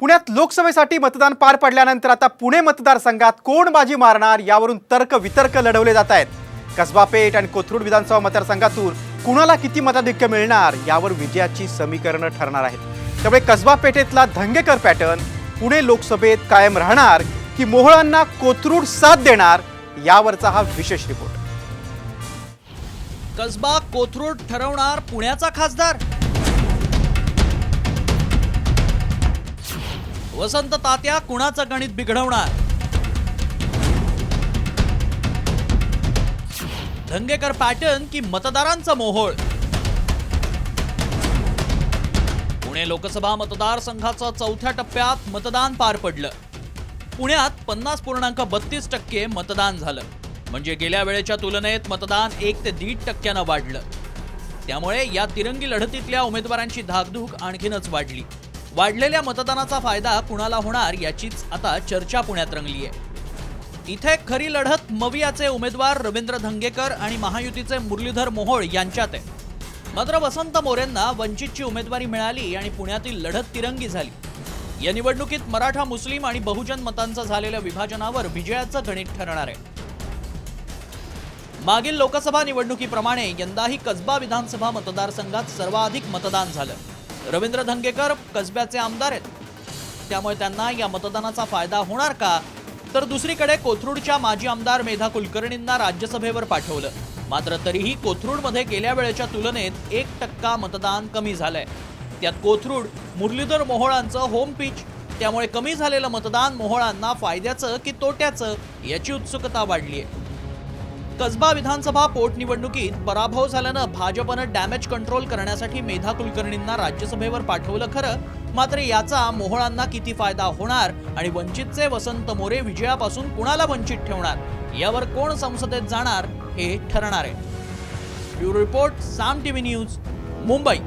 पुण्यात लोकसभेसाठी मतदान पार पडल्यानंतर आता पुणे मतदारसंघात कोण बाजी मारणार यावरून तर्क वितर्क लढवले जात आहेत. कसबा पेठ आणि कोथरूड विधानसभा मतदारसंघातून कुणाला किती मताधिक्य मिळणार यावर विजयाची समीकरणं ठरणार आहेत. त्यामुळे कसबा पेठेतला धंगेकर पॅटर्न पुणे लोकसभेत कायम राहणार की मोहळांना कोथरूड साथ देणार यावरचा हा विशेष रिपोर्ट. कसबा कोथरूड ठरवणार पुण्याचा खासदार. वसंत तात्या कुणाचं गणित बिघडवणार? धंगेकर पॅटर्न की मतदारांचं मोहोळ? पुणे लोकसभा मतदारसंघाचं चौथ्या टप्प्यात मतदान पार पडलं. पुण्यात पन्नास पूर्णांक बत्तीस टक्के मतदान झालं. म्हणजे गेल्या वेळेच्या तुलनेत मतदान एक ते दीड टक्क्यानं वाढलं. त्यामुळे या तिरंगी लढतीतल्या उमेदवारांची धाकधूक आणखीनच वाढली. वाढलेल्या मतदानाचा फायदा कुणाला होणार याचीच आता चर्चा पुण्यात रंगली आहे. इथे खरी लढत मवियाचे उमेदवार रवींद्र धंगेकर आणि महायुतीचे मुरलीधर मोहोळ यांच्यात आहे. मात्र वसंत मोरेंना वंचितची उमेदवारी मिळाली आणि पुण्यातील लढत तिरंगी झाली. या निवडणुकीत मराठा मुस्लिम आणि बहुजन मतांचं झालेल्या विभाजनावर विजयाचं गणित ठरणार आहे. मागील लोकसभा निवडणुकीप्रमाणे यंदाही कसबा विधानसभा मतदारसंघात सर्वाधिक मतदान झालं. रवींद्र धंगेकर कसब्याचे आमदार आहेत. त्यामुळे त्यांना या मतदानाचा फायदा होणार का? तर दुसरीकडे कोथरूडच्या माजी आमदार मेधा कुलकर्णींना राज्यसभेवर पाठवलं. मात्र तरीही कोथरूडमध्ये गेल्या वेळेच्या तुलनेत एक टक्का मतदान कमी झालंय. त्यात कोथरूड मुरलीधर मोहोळांचं होम पिच त्यामुळे कमी झालेलं मतदान मोहोळांना फायद्याचं की तोट्याचं याची उत्सुकता वाढली आहे कसबा विधानसभा पोटनिवडणुकीत पराभव झाल्यानं भाजपनं डॅमेज कंट्रोल करण्यासाठी मेधा कुलकर्णींना राज्यसभेवर पाठवलं खरं. मात्र याचा मोहळांना किती फायदा होणार आणि वंचितचे वसंत मोरे विजयापासून कुणाला वंचित ठेवणार? यावर कोण संसदेत जाणार हे ठरणार आहे. Bureau report Saam TV news Mumbai.